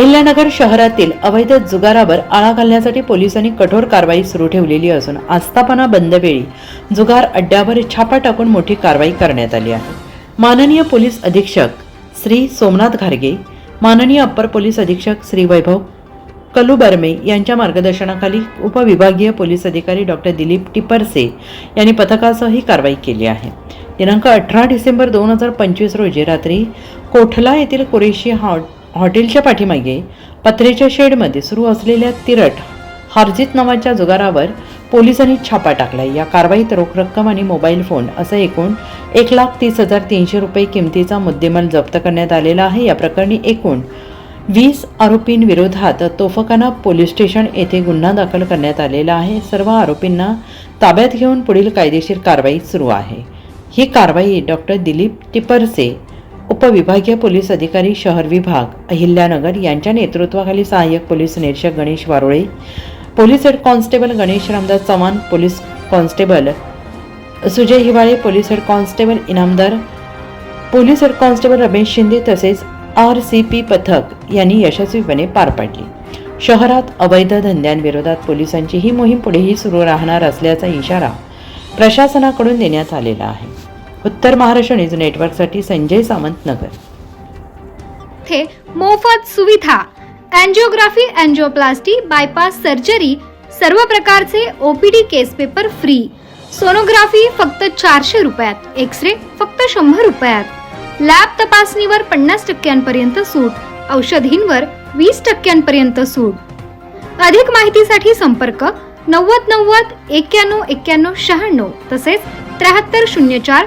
अहिल्यानगर शहरातील अवैध जुगारावर आळा घालण्यासाठी पोलिसांनी कठोर कारवाई सुरू ठेवलेली असून आस्थापना बंदवेळी जुगार अड्ड्यावर छापा टाकून मोठी कारवाई करण्यात आली आहे. माननीय पोलीस अधीक्षक श्री सोमनाथ घारगे माननीय अप्पर पोलीस अधीक्षक श्री वैभव कलुबर्मे यांच्या मार्गदर्शनाखाली उपविभागीय पोलीस अधिकारी डॉक्टर दिलीप टिपरसे यांनी पथकासह ही कारवाई केली आहे. दिनांक अठरा डिसेंबर दोन हजार पंचवीस रोजी रात्री कोठला येथील कुरेशी हॉट हॉटेलच्या पाठीमागे पत्रेच्या शेडमध्ये सुरू असलेल्या तिरट हार्जित नावाच्या जुगारावर पोलिसांनी छापा टाकला या कारवाईत रोख रक्कम आणि मोबाईल फोन असं एकूण एक लाख तीस हजार तीनशे रुपये किमतीचा मुद्देमाल जप्त करण्यात आलेला आहे. या प्रकरणी एकूण वीस आरोपींविरोधात तोफखाना पोलीस स्टेशन येथे गुन्हा दाखल करण्यात आलेला आहे. सर्व आरोपींना ताब्यात घेऊन पुढील कायदेशीर कारवाई सुरू आहे. ही कारवाई डॉक्टर दिलीप टिपरसे उपविभागीय पोलीस अधिकारी शहर विभाग अहिल्यानगर यांच्या नेतृत्वाखाली सहाय्यक पोलीस निरीक्षक Ganesh Warole police head constable Ganesh Ramdas Chavan police constable Sujay Hiwale police head constable Inamdar police head constable Ramesh Shinde तसेच आर सी पी पथक यांनी यशस्वीपणे पार पाडली. शहरात अवैध धंद्यांविरोधात पोलिसांची ही मोहीम पुढेही सुरू राहणार असल्याचा इशारा प्रशासनाकडून देण्यात आलेला आहे. उत्तर महाराष्ट्र न्यूज नेटवर्कसाठी संजय सामंत नगर. थे मोफत सुविधा अँजिओग्राफी अँजिओप्लास्टी बायपास सर्जरी सर्व प्रकारचे OPD case paper free sonography फक्त चारशे रुपयात एक्सरे फक्त शंभर रुपयात. लॅब तपासणीवर पन्नास टक्क्यांपर्यंत सूट औषधींवर वीस टक्क्यांपर्यंत सूट. अधिक माहितीसाठी संपर्क नव्वद नव्वद एक्क्याण्णव एक्क्याण्णव शहाण्णव तसेच त्र्याहत्तर शून्य चार